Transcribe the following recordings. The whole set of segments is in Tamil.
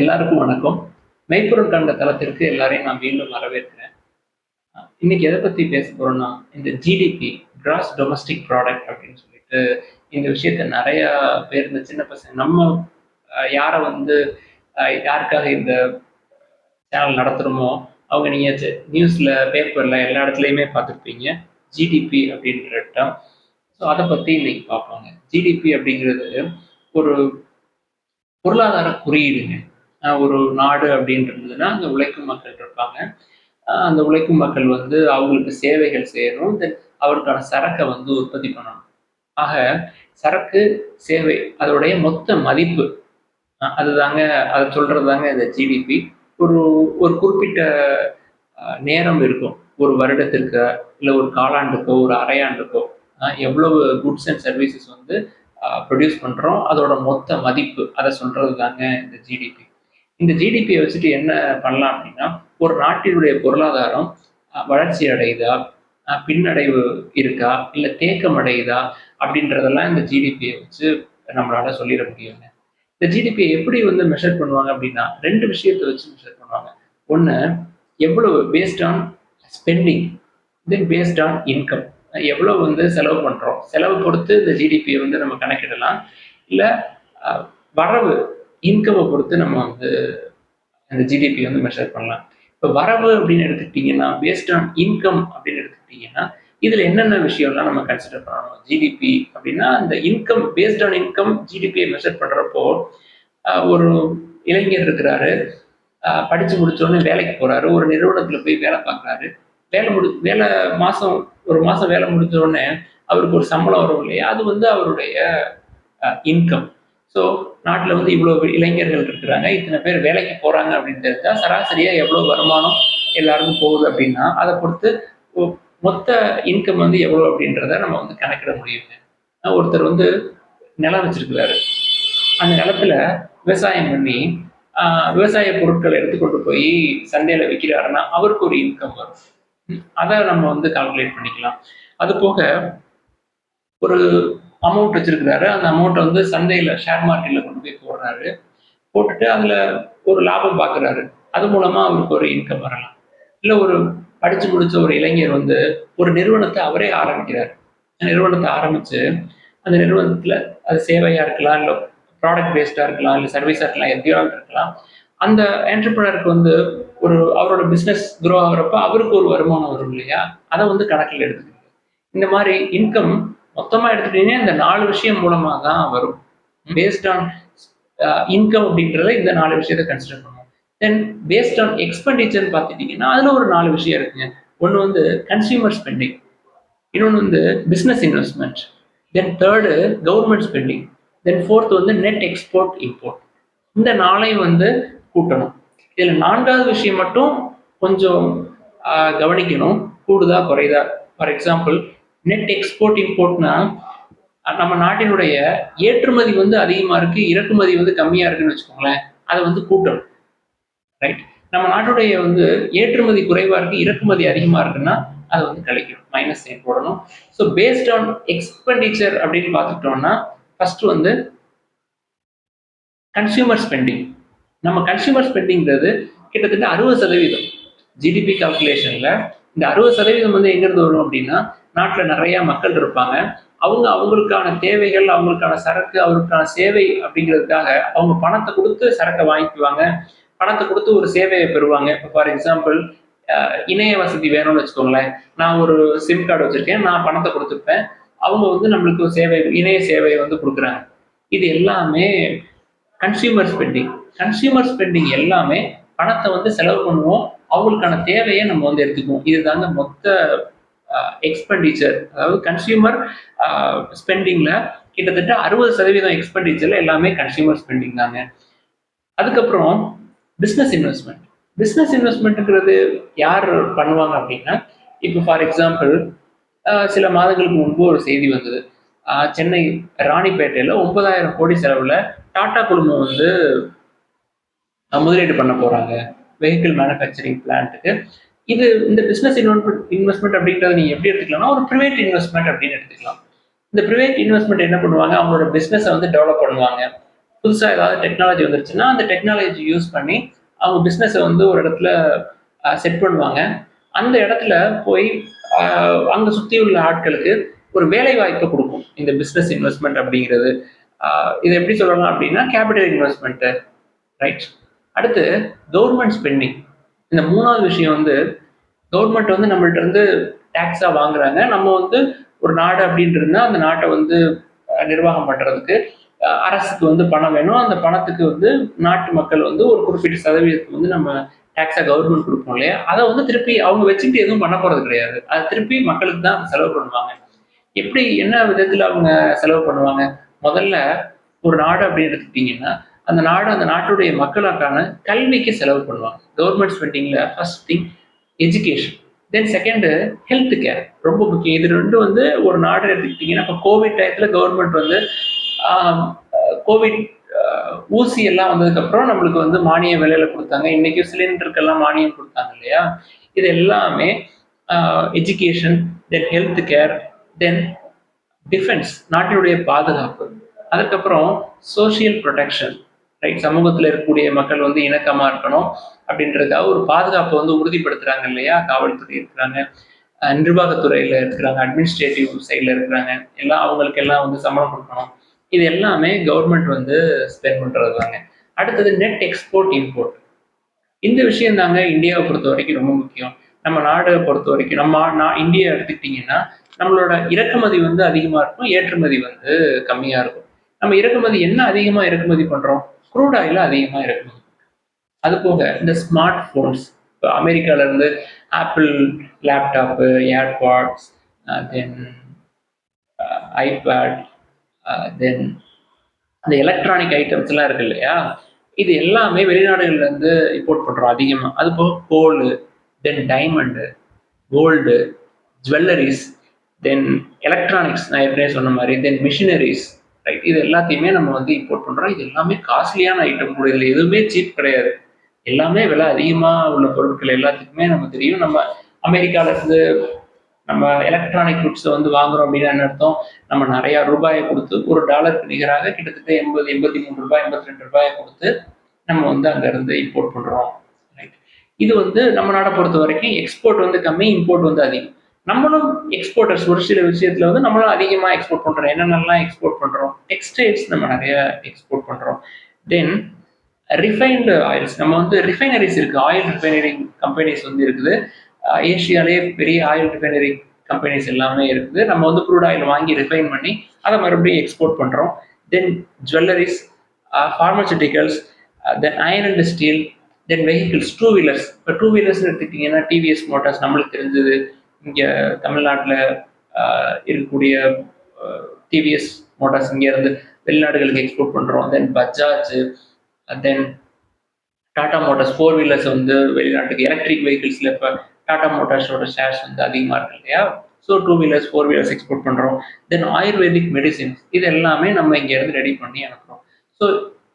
எல்லாருக்கும் வணக்கம். மெய்ப்பொருள் கண்ட தளத்திற்கு எல்லாரையும் நான் மீண்டும் வரவேற்கிறேன். இன்னைக்கு எதை பத்தி பேச போறோம்னா இந்த ஜிடிபி கிராஸ் டொமஸ்டிக் ப்ராடக்ட் அப்படின்னு சொல்லிட்டு இந்த விஷயத்த நிறைய பேர் இந்த சின்ன பசங்க நம்ம யாரை வந்து யாருக்காக இந்த சேனல் நடத்துகிறோமோ அவங்க நீங்கள் நியூஸில் பேப்பரில் எல்லா இடத்துலையுமே பார்த்துருப்பீங்க. ஜிடிபி அப்படின்ற term. ஸோ அதை பற்றி இன்னைக்கு பார்ப்போங்க. ஜிடிபி அப்படிங்கிறது ஒரு பொருளாதார குறியீடுங்க. ஒரு நாடு அப்படின்றதுன்னா அந்த உழைக்கும் மக்கள் இருப்பாங்க. அந்த உழைக்கும் மக்கள் வந்து அவங்களுக்கு சேவைகள் செய்யணும். அவருக்கான சரக்கை வந்து உற்பத்தி பண்ணணும். ஆக சரக்கு சேவை அதோடைய மொத்த மதிப்பு அதுதாங்க அதை சொல்றது தாங்க இந்த ஜிடிபி ஒரு ஒரு குறிப்பிட்ட நேரம் இருக்கும். ஒரு வருடத்திற்கு இல்லை ஒரு காலாண்டுக்கோ ஒரு அரையாண்டுக்கோ எவ்வளவு குட்ஸ் அண்ட் சர்வீசஸ் வந்து ப்ரொடியூஸ் பண்ணுறோம் அதோட மொத்த மதிப்பு அதை சொல்றது தாங்க இந்த ஜிடிபி இந்த ஜிடிபியை வச்சுட்டு என்ன பண்ணலாம் அப்படின்னா ஒரு நாட்டினுடைய பொருளாதாரம் வளர்ச்சி அடையுதா பின்னடைவு இருக்கா இல்லை தேக்கம் அடையுதா அப்படின்றதெல்லாம் இந்த ஜிடிபியை வச்சு நம்மளால சொல்லிட முடியுங்க. இந்த ஜிடிபியை எப்படி வந்து மெஷர் பண்ணுவாங்க அப்படின்னா ரெண்டு விஷயத்தை வச்சு மெஷர் பண்ணுவாங்க. ஒன்று எவ்வளவு based on spending then based on income எவ்வளோ வந்து செலவு பண்ணுறோம் செலவு பொறுத்து இந்த ஜிடிபியை வந்து நம்ம கணக்கிடலாம். இல்லை வரவு இன்கமை பொறுத்து நம்ம வந்து அந்த ஜிடிபி வந்து மெஷர் பண்ணலாம். இப்போ வரவு அப்படின்னு எடுத்துக்கிட்டிங்கன்னா பேஸ்ட் ஆன் இன்கம் அப்படின்னு எடுத்துக்கிட்டிங்கன்னா இதில் என்னென்ன விஷயம்லாம் நம்ம கன்சிடர் பண்ணணும்? ஜிடிபி அப்படின்னா அந்த இன்கம் பேஸ்ட் ஆன் இன்கம் ஜிடிபியை மெஷர் பண்ணுறப்போ ஒரு இளைஞர் இருக்கிறாரு. படித்து படிச்சு வேலைக்கு போறாரு. ஒரு நிறுவனத்தில் போய் வேலை பார்க்குறாரு. வேலை முடி வேலை மாதம் ஒரு மாதம் வேலை முடிஞ்ச உடனே அவருக்கு ஒரு சம்பளம் வரும் இல்லையா? அது வந்து அவருடைய இன்கம் ஸோ நாட்டில் வந்து இவ்வளோ இளைஞர்கள் இருக்கிறாங்க. இத்தனை பேர் வேலைக்கு போறாங்க அப்படின்னு தெரிஞ்சா சராசரியா எவ்வளோ வருமானம் எல்லாருக்கும் போகுது அப்படின்னா அதை பொறுத்து மொத்த இன்கம் வந்து எவ்வளோ அப்படின்றத நம்ம வந்து கணக்கிட முடியுங்க ஒருத்தர் வந்து நிலம் வச்சிருக்கிறாரு. அந்த நிலத்துல விவசாயம் பண்ணி ஆஹ் விவசாய பொருட்களை எடுத்துக்கொண்டு போய் சந்தையில் விற்கிறாருன்னா அவருக்கு ஒரு இன்கம் வரும். அதை நம்ம வந்து கால்குலேட் பண்ணிக்கலாம். அது போக ஒரு அமௌண்ட் வச்சிருக்கிறாரு. அந்த அமௌண்ட்டை வந்து சந்தையில் ஷேர் மார்க்கெட்டில் கொண்டு போய் போடுறாரு. போட்டுட்டு அதில் ஒரு லாபம் பார்க்குறாரு அது மூலமாக அவருக்கு ஒரு இன்கம் வரலாம். இல்லை ஒரு படித்து முடிச்ச ஒரு இளைஞர் வந்து ஒரு நிறுவனத்தை அவரே ஆரம்பிக்கிறார். நிறுவனத்தை ஆரம்பிச்சு அந்த நிறுவனத்தில் அது சேவையா இருக்கலாம் இல்லை ப்ராடக்ட் பேஸ்டாக இருக்கலாம் இல்லை சர்வீஸாக இருக்கலாம் எதையோ இருக்கலாம். அந்த என்டர்பிரினருக்கு வந்து ஒரு அவரோட பிஸ்னஸ் க்ரோ ஆகிறப்ப அவருக்கு ஒரு வருமானம் வரும் இல்லையா? அதை வந்து கணக்கில் எடுத்துக்கிறது இந்த மாதிரி இன்கம் மொத்தமா எடுத்துட்டீங்கன்னா இந்த நாலு விஷயம் மூலமா தான் வரும் பேஸ்ட் ஆன் இன்கம் அப்படின்றத இந்த நாலு விஷயத்தை கன்சிடர் பண்ணுவோம் தென் பேஸ்ட் ஆன் எக்ஸ்பெண்டிச்சர் பார்த்துட்டீங்கன்னா அதுல ஒரு நாலு விஷயம் இருக்குங்க. ஒன்று வந்து கன்சியூமர் ஸ்பெண்டிங் இன்னொன்று வந்து business investment then third government spending then fourth வந்து நெட் எக்ஸ்போர்ட் இம்போர்ட் இந்த நாளையும் வந்து கூட்டணும். இதில் நான்காவது விஷயம் மட்டும் கொஞ்சம் கவனிக்கணும். கூடுதா குறையுதா ஃபார் எக்ஸாம்பிள் நெட் எக்ஸ்போர்ட் இம்போர்ட்னா நம்ம நாட்டினுடைய ஏற்றுமதி வந்து அதிகமா இருக்கு இறக்குமதி வந்து கம்மியா இருக்குன்னு வச்சுக்கோங்களேன். அதை வந்து கூட்டணும். ரைட் நம்ம நாட்டுடைய வந்து ஏற்றுமதி குறைவாக இருக்கு இறக்குமதி அதிகமா இருக்குன்னா அதை வந்து கழிக்கணும். மைனஸ் சைன் போடணும். ஸோ பேஸ்ட் ஆன் எக்ஸ்பெண்டிச்சர் அப்படின்னு பார்த்துட்டோம்னா ஃபர்ஸ்ட் வந்து கன்சியூமர் ஸ்பெண்டிங் நம்ம கன்சியூமர் ஸ்பெண்டிங்கிறது கிட்டத்தட்ட அறுபது சதவீதம். ஜிடிபி கால்குலேஷன்ல இந்த அறுபது சதவீதம் வந்து எங்கேருந்து வரும் அப்படின்னா நாட்டில் நிறைய மக்கள் இருப்பாங்க. அவங்க அவங்களுக்கான தேவைகள் அவங்களுக்கான சரக்கு அவங்களுக்கான சேவை அப்படிங்கிறதுக்காக அவங்க பணத்தை கொடுத்து சரக்கை வாங்கிக்குவாங்க. பணத்தை கொடுத்து ஒரு சேவையை பெறுவாங்க. இப்போ ஃபார் எக்ஸாம்பிள் இணைய வசதி வேணும்னு வச்சுக்கோங்களேன். நான் ஒரு சிம் கார்டு வச்சுருக்கேன். நான் பணத்தை கொடுத்துருப்பேன் அவங்க வந்து நம்மளுக்கு ஒரு சேவை இணைய சேவையை வந்து கொடுக்குறாங்க. இது எல்லாமே கன்சியூமர் ஸ்பெண்டிங் கன்சியூமர் ஸ்பெண்டிங் எல்லாமே பணத்தை வந்து செலவு பண்ணுவோம். அவங்களுக்கான தேவையை நம்ம வந்து எடுத்துக்குவோம். இதுதாங்க மொத்த எக்ஸ்பெண்டிச்சர் அதாவது கன்சியூமர் ஸ்பெண்டிங்ல கிட்டத்தட்ட அறுபது சதவீதம் எக்ஸ்பெண்டிச்சரில் எல்லாமே கன்சியூமர் ஸ்பெண்டிங் தாங்க. அதுக்கப்புறம் பிஸ்னஸ் இன்வெஸ்ட்மெண்ட் பிஸ்னஸ் இன்வெஸ்ட்மெண்ட்டுங்கிறது யார் பண்ணுவாங்க அப்படின்னா இப்போ ஃபார் எக்ஸாம்பிள் சில மாதங்களுக்கு முன்பு ஒரு செய்தி வந்தது. சென்னை ராணிப்பேட்டையில் ஒன்பதாயிரம் கோடி செலவில் டாடா குழுமம் வந்து முதலீடு பண்ண போகிறாங்க வெஹிக்கிள் மேனுஃபேக்சரிங் பிளான்ட்டுக்கு இது இந்த பிஸ்னஸ் இன்வெஸ்ட்மெண்ட் இன்வெஸ்ட்மெண்ட் அப்படின்றத நீங்கள் எப்படி எடுத்துக்கலாம்னா ஒரு ப்ரைவேட் இன்வெஸ்ட்மெண்ட் அப்படின்னு எடுத்துக்கலாம். இந்த ப்ரைவேட் இன்வெஸ்ட்மெண்ட் என்ன பண்ணுவாங்க? அவங்களோட பிஸ்னஸை வந்து டெவலப் பண்ணுவாங்க. புதுசாக ஏதாவது டெக்னாலஜி வந்துருச்சுன்னா அந்த டெக்னாலஜி யூஸ் பண்ணி அவங்க பிஸ்னஸை வந்து ஒரு இடத்துல செட் பண்ணுவாங்க. அந்த இடத்துல போய் அங்கே சுற்றி உள்ள ஆட்களுக்கு ஒரு வேலை வாய்ப்பை கொடுக்கும். இந்த பிஸ்னஸ் இன்வெஸ்ட்மெண்ட் அப்படிங்கிறது. இதை இது எப்படி சொல்லலாம் அப்படின்னா கேபிட்டல் இன்வெஸ்ட்மெண்ட்டு ரைட் அடுத்து கவர்மெண்ட் ஸ்பெண்டிங் இந்த மூணாவது விஷயம் வந்து கவர்மெண்ட் வந்து நம்மள்ட்ட இருந்து டேக்ஸாக வாங்குறாங்க. நம்ம வந்து ஒரு நாடு அப்படின்ட்டு இருந்தால் அந்த நாட்டை வந்து நிர்வாகம் பண்ணுறதுக்கு அரசுக்கு வந்து பணம் வேணும். அந்த பணத்துக்கு வந்து நாட்டு மக்கள் வந்து ஒரு குறிப்பிட்ட சதவீதத்துக்கு வந்து நம்ம டேக்ஸாக கவர்மெண்ட் கொடுப்போம் இல்லையா? அதை வந்து திருப்பி அவங்க வச்சுக்கிட்டு எதுவும் பண்ண போகிறது கிடையாது. அதை திருப்பி மக்களுக்கு தான் செலவு பண்ணுவாங்க. எப்படி என்ன விதத்தில் அவங்க செலவு பண்ணுவாங்க? முதல்ல ஒரு நாடு அப்படின்னு எடுத்துக்கிட்டிங்கன்னா அந்த நாடு அந்த நாட்டுடைய மக்களுக்கான கல்விக்கு செலவு பண்ணுவாங்க. Government ஸ்பெண்டிங்கில் first thing education then second health care ரொம்ப முக்கியம். இது ரெண்டும் வந்து ஒரு நாடு எடுத்துக்கிட்டிங்கன்னா இப்போ கோவிட் டயத்தில் கவர்மெண்ட் வந்து கோவிட் ஊசி எல்லாம் வந்ததுக்கப்புறம் நம்மளுக்கு வந்து மானிய விலையில கொடுத்தாங்க. இன்னைக்கு சிலிண்டருக்கெல்லாம் மானியம் கொடுத்தாங்க இல்லையா? இது எல்லாமே education then health care then defence நாட்டினுடைய பாதுகாப்பு. அதுக்கப்புறம் சோஷியல் ப்ரொடெக்ஷன் ரைட் சமூகத்தில் இருக்கக்கூடிய மக்கள் வந்து இணக்கமாக இருக்கணும் அப்படின்றதுக்காக ஒரு பாதுகாப்பை வந்து உறுதிப்படுத்துறாங்க இல்லையா? காவல்துறை இருக்கிறாங்க. அஹ் நிர்வாகத்துறையில் இருக்கிறாங்க அட்மினிஸ்ட்ரேட்டிவ் சைடில் இருக்கிறாங்க. எல்லாம் அவங்களுக்கு எல்லாம் வந்து சம்பளம் கொடுக்கணும். இது எல்லாமே கவர்மெண்ட் வந்து ஸ்பெண்ட் பண்ணுறது தாங்க. அடுத்தது நெட் எக்ஸ்போர்ட் இம்போர்ட் இந்த விஷயம் தாங்க இந்தியாவை பொறுத்த வரைக்கும் ரொம்ப முக்கியம். நம்ம நாடை பொறுத்த வரைக்கும் நம்ம நான் இந்தியா எடுத்துக்கிட்டிங்கன்னா நம்மளோட இறக்குமதி வந்து அதிகமாக இருக்கும் ஏற்றுமதி வந்து கம்மியாக இருக்கும். நம்ம இறக்குமதி என்ன அதிகமாக இறக்குமதி பண்ணுறோம் க்ரூட் ஆயில் அதிகமாக இருக்கும் அது போக இந்த ஸ்மார்ட் ஃபோன்ஸ் இப்போ அமெரிக்காவிலேருந்து Apple laptop AirPods then iPad then அந்த எலக்ட்ரானிக் ஐட்டம்ஸ்லாம் இருக்கு இல்லையா? இது எல்லாமே வெளிநாடுகள்லேருந்து இம்போர்ட் பண்ணுறோம் அதிகமாக அது போக gold then diamond gold jewelleries then electronics நான் ஏற்கனவே சொன்ன மாதிரி தென் மிஷினரிஸ் ரைட் இது எல்லாத்தையுமே நம்ம வந்து இம்போர்ட் பண்ணுறோம் இது எல்லாமே காஸ்ட்லியான ஐட்டம் கூட. இதில் எதுவுமே சீப் கிடையாது. எல்லாமே விலை அதிகமாக உள்ள பொருட்கள் எல்லாத்துக்குமே நம்ம தெரியும். நம்ம அமெரிக்கால இருந்து நம்ம எலக்ட்ரானிக் குட்ஸை வந்து வாங்குறோம் அப்படின்னு என்ன அர்த்தம்? நம்ம நிறைய ரூபாயை கொடுத்து ஒரு டாலருக்கு நிகராக கிட்டத்தட்ட எண்பது எண்பத்தி மூணு ரூபாய் எண்பத்தி ரெண்டு ரூபாயை கொடுத்து நம்ம வந்து அங்கேருந்து இம்போர்ட் பண்ணுறோம் ரைட் இது வந்து நம்ம நாடை பொறுத்த வரைக்கும் எக்ஸ்போர்ட் வந்து கம்மி இம்போர்ட் வந்து அதிகம். நம்மளும் எக்ஸ்போர்ட்டர்ஸ் ஒரு சில விஷயத்துல வந்து நம்மளும் அதிகமாக எக்ஸ்போர்ட் பண்ணுறோம் என்னென்னலாம் எக்ஸ்போர்ட் பண்ணுறோம் டெக்ஸ்டைல்ஸ் நம்ம நிறைய எக்ஸ்போர்ட் பண்ணுறோம் தென் ரிஃபைன்டு ஆயில்ஸ் நம்ம வந்து ரிஃபைனரிஸ் இருக்குது ஆயில் ரிஃபைனரி கம்பெனிஸ் வந்து இருக்குது. அஹ் பெரிய ஆயில் ரிஃபைனரி கம்பெனிஸ் எல்லாமே இருக்குது. நம்ம வந்து க்ரூட் ஆயில் வாங்கி ரிஃபைன் பண்ணி அதை மறுபடியும் எக்ஸ்போர்ட் பண்ணுறோம் then jewelleries pharmaceuticals then iron and steel then vehicles two wheelers இப்போ டூ வீலர்ஸ் எடுத்துக்கிட்டிங்கன்னா டிவிஎஸ் மோட்டார்ஸ் நம்மளுக்கு தெரிஞ்சது. இங்கே தமிழ்நாட்டில் இருக்கக்கூடிய டிவிஎஸ் மோட்டார்ஸ் இங்கேருந்து வெளிநாடுகளுக்கு எக்ஸ்போர்ட் பண்ணுறோம் then Bajaj then Tata Motors four wheelers வந்து வெளிநாட்டுக்கு எலக்ட்ரிக் வெஹிக்கிள்ஸில் இப்போ டாடா மோட்டார்ஸோட ஷேர்ஸ் வந்து அதிகமாக இருக்கு இல்லையா? So two wheelers four wheelers export பண்ணுறோம் தென் ஆயுர்வேதிக் மெடிசின்ஸ் இது எல்லாமே நம்ம இங்கேருந்து ரெடி பண்ணி அனுப்புகிறோம் ஸோ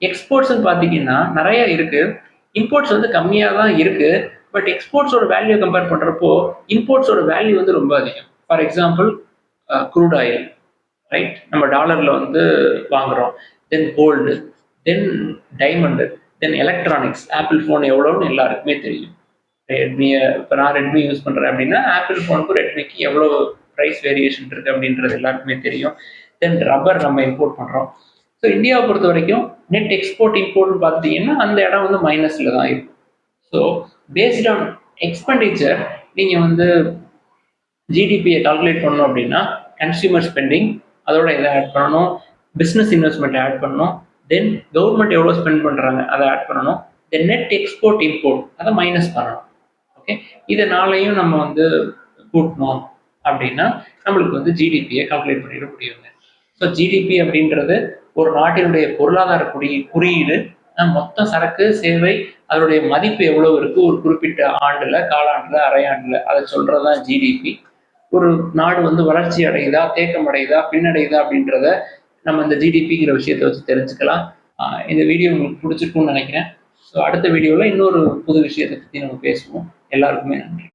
எக்ஸ்போர்ட்ஸ்ன்னு பார்த்தீங்கன்னா நிறைய இருக்குது இம்போர்ட்ஸ் வந்து கம்மியாக தான் இருக்குது பட் எக்ஸ்போர்ட்ஸோட வேல்யூ கம்பேர் பண்ணுறப்போ இம்போர்ட்ஸோட வேல்யூ வந்து ரொம்ப அதிகம். For example crude oil right நம்ம டாலரில் வந்து வாங்குகிறோம் then gold then diamond then electronics Apple phone எவ்வளோன்னு எல்லாருக்குமே தெரியும். ரெட்மியை இப்போ நான் ரெட்மி யூஸ் பண்ணுறேன் அப்படின்னா ஆப்பிள் ஃபோனுக்கும் ரெட்மிக்கு எவ்வளோ ப்ரைஸ் வேரியேஷன் இருக்குது அப்படின்றது எல்லாருக்குமே தெரியும். தென் ரப்பர் நம்ம இம்போர்ட் பண்ணுறோம் ஸோ இந்தியாவை பொறுத்த வரைக்கும் நெட் எக்ஸ்போர்ட் இம்போர்ட்னு பார்த்துட்டிங்கன்னா அந்த இடம் வந்து மைனஸில் தான் இருக்கும். ஸோ பேஸ்ட் ஆன் எக்ஸ்பெண்டிச்சர் நீங்கள் வந்து ஜிடிபியை கால்குலேட் பண்ணணும் அப்படின்னா கன்சியூமர் ஸ்பெண்டிங் அதோட இதை ஆட் பண்ணணும். பிஸ்னஸ் இன்வெஸ்ட்மெண்ட் ஆட் பண்ணணும். தென் கவர்மெண்ட் எவ்வளோ ஸ்பெண்ட் பண்ணுறாங்க அதை ஆட் பண்ணணும். தென் நெட் எக்ஸ்போர்ட் இம்போர்ட் அதை மைனஸ் பண்ணணும். ஓகே இதை நாளையும் நம்ம வந்து கூட்டணும் அப்படின்னா நம்மளுக்கு வந்து ஜிடிபியை கால்குலேட் பண்ணிட முடியுங்க. ஸோ ஜிடிபி அப்படின்றது ஒரு நாட்டினுடைய பொருளாதார குறி குறியீடு மொத்த சரக்கு சேவை அதனுடைய மதிப்பு எவ்வளவு இருக்கு? ஒரு குறிப்பிட்ட ஆண்டுல காலாண்டுல அரையாண்டுல அதை சொல்றதுதான் ஜிடிபி ஒரு நாடு வந்து வளர்ச்சி அடையுதா தேக்கம் அடையுதா பின்னடையுதா அப்படின்றத நம்ம இந்த ஜிடிபிங்கிற விஷயத்தை வச்சு தெரிஞ்சுக்கலாம். இந்த வீடியோ உங்களுக்கு பிடிச்சிருக்கும்னு நினைக்கிறேன். ஸோ அடுத்த வீடியோவில் இன்னொரு புது விஷயத்தை பற்றி நம்ம பேசுவோம். எல்லாருக்குமே நன்றி.